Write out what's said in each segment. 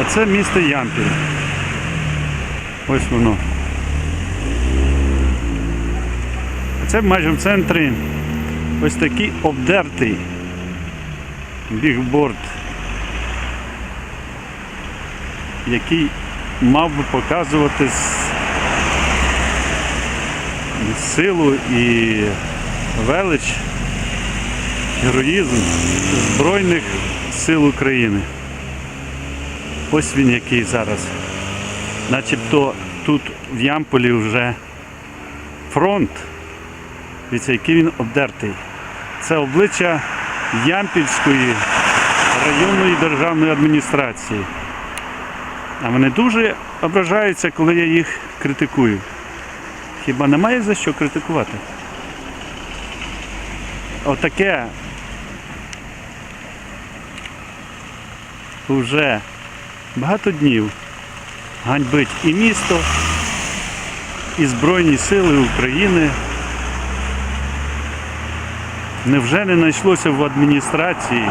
А це місто Ямпіль. Ось воно. А Це майже в центрі ось такий обдертий бігборд, який мав би показувати силу і велич, героїзм Збройних сил України. Ось він який зараз. Начебто тут в Ямполі вже фронт. Дивіться, який він обдертий. Це обличчя Ямпільської районної державної адміністрації. А вони дуже ображаються, коли я їх критикую. Хіба немає за що критикувати? Отаке вже багато днів ганьбить і місто, і Збройні Сили України. Невже не знайшлося в адміністрації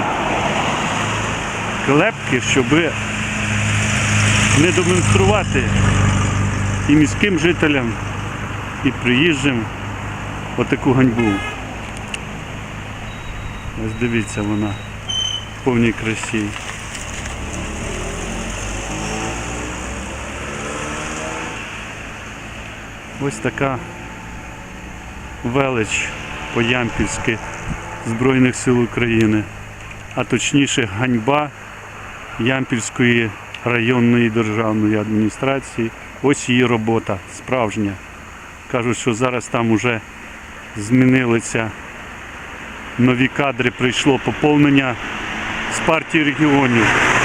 клепки, щоб не демонструвати і міським жителям, і приїжджим отаку ганьбу. Ось дивіться вона в повній красі. Ось така велич по-ямпільськи Збройних сил України, а точніше ганьба Ямпільської районної державної адміністрації. Ось її робота справжня. Кажуть, що зараз там уже змінилися нові кадри, прийшло поповнення з партії регіонів.